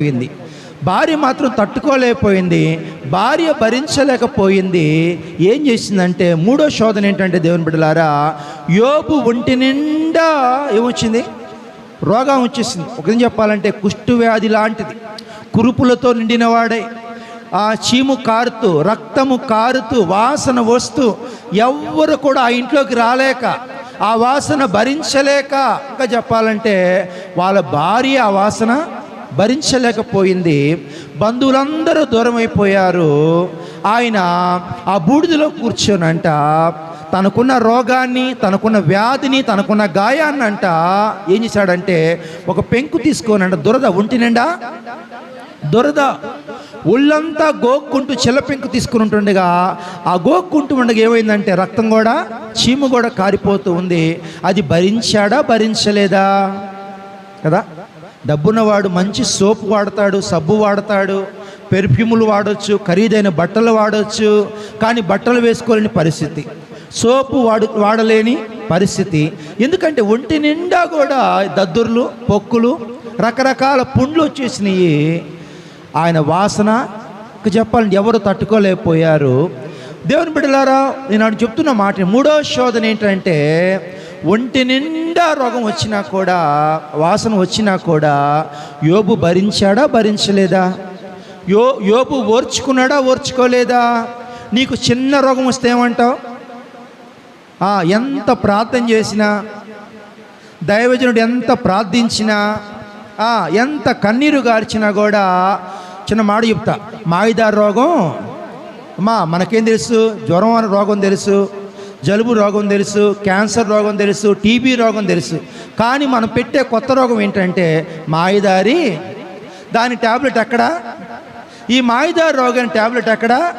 పోయింది. భార్య మాత్రం తట్టుకోలేకపోయింది. భార్య భరించలేకపోయింది. ఏం చేసిందంటే మూడో శోధన ఏంటంటే దేవుని బిడ్డలారా యోబు ఒంటి నిండా ఏమొచ్చింది? రోగం వచ్చేసింది. ఒకరిని చెప్పాలంటే కుష్టు వ్యాధి లాంటిది. కురుపులతో నిండిన వాడే. ఆ చీము కారుతూ రక్తము కారుతూ వాసన వస్తూ ఎవ్వరు కూడా ఆ ఇంట్లోకి రాలేక ఆ వాసన భరించలేక ఇంకా చెప్పాలంటే వాళ్ళ భార్య ఆ వాసన భరించలేకపోయింది. బంధువులందరూ దూరం అయిపోయారు ఆయన ఆ బూడిదలో కూర్చొనంట తనకున్న రోగాన్ని తనకున్న వ్యాధిని తనకున్న గాయాన్ని అంట ఏం చేశాడంటే ఒక పెంకు తీసుకోనంట దురద ఒంటి నిండా? దురద ఒళ్ళంతా గోక్కుంటూ చిల్లపెంకు తీసుకుని ఉంటుండగా ఆ గోక్కుంటూ ఉండగా ఏమైందంటే రక్తం కూడా చీము కూడా కారిపోతూ ఉంది. అది భరించాడా భరించలేదా? కదా? డబ్బున్నవాడు మంచి సోపు వాడతాడు సబ్బు వాడతాడు పెర్ఫ్యూములు వాడొచ్చు ఖరీదైన బట్టలు వాడచ్చు కానీ బట్టలు వేసుకోలేని పరిస్థితి. సోపు వాడు వాడలేని పరిస్థితి. ఎందుకంటే ఒంటి నిండా కూడా దద్దుర్లు పొక్కులు రకరకాల పుండ్లు వచ్చేసినాయి. ఆయన వాసన చెప్పాలని ఎవరు తట్టుకోలేకపోయారు. దేవుని బిడ్డలారా నేను చెప్తున్న మాట మూడో శోధన ఏంటంటే ఒంటి నిండా రోగం వచ్చినా కూడా వాసన వచ్చినా కూడా యోబు భరించాడా భరించలేదా? యో యోబు ఓర్చుకున్నాడా ఓర్చుకోలేదా? నీకు చిన్న రోగం వస్తే ఏమంటావు? ఎంత ప్రార్థన చేసినా దైవజనుడు ఎంత ప్రార్థించినా ఎంత కన్నీరు గార్చినా కూడా చిన్న మాట చెప్తా. మాయిదారు రోగం? అమ్మా మనకేం తెలుసు? జ్వరం అనే రోగం తెలుసు? జలుబు రోగం తెలుసు క్యాన్సర్ రోగం తెలుసు టీబీ రోగం తెలుసు. కానీ మనం పెట్టే కొత్త రోగం ఏంటంటే మాయదారి. దాని ట్యాబ్లెట్ ఎక్కడా? ఈ మాయదారి రోగం ట్యాబ్లెట్ ఎక్కడా?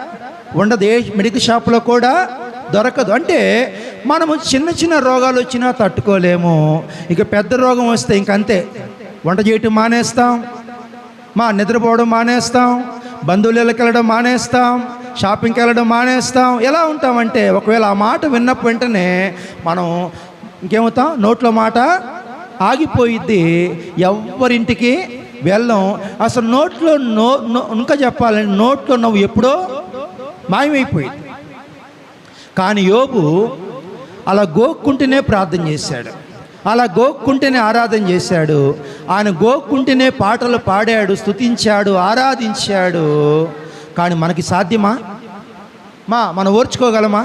ఉండదు. ఏ మెడికల్ షాప్లో కూడా దొరకదు. అంటే మనము చిన్న చిన్న రోగాలు వచ్చినా తట్టుకోలేము. ఇక పెద్ద రోగం వస్తే ఇంకంతే వంట చేయటం మానేస్తాం. మా నిద్రపోవడం మానేస్తాం. బంధువులకి వెళ్ళడం మానేస్తాం. షాపింగ్కి వెళ్ళడం మానేస్తాం. ఎలా ఉంటామంటే ఒకవేళ ఆ మాట విన్నప్పుడు వెంటనే మనం ఇంకేమవుతాం? నోట్లో మాట ఆగిపోయిద్ది. ఎవరింటికి వెళ్ళం. అసలు నోట్లో నో నో- ఇంకా చెప్పాలంటే నోట్లో నవ్వు ఎప్పుడో మాయమైపోయింది. కానీ యోబు అలా గోక్కుంటేనే ప్రార్థన చేశాడు. అలా గోక్కుంటేనే ఆరాధన చేశాడు. ఆయన గోక్కుంటేనే పాటలు పాడాడు స్తుతించాడు ఆరాధించాడు. కానీ మనకి సాధ్యమా? మా మనం ఓర్చుకోగలమా?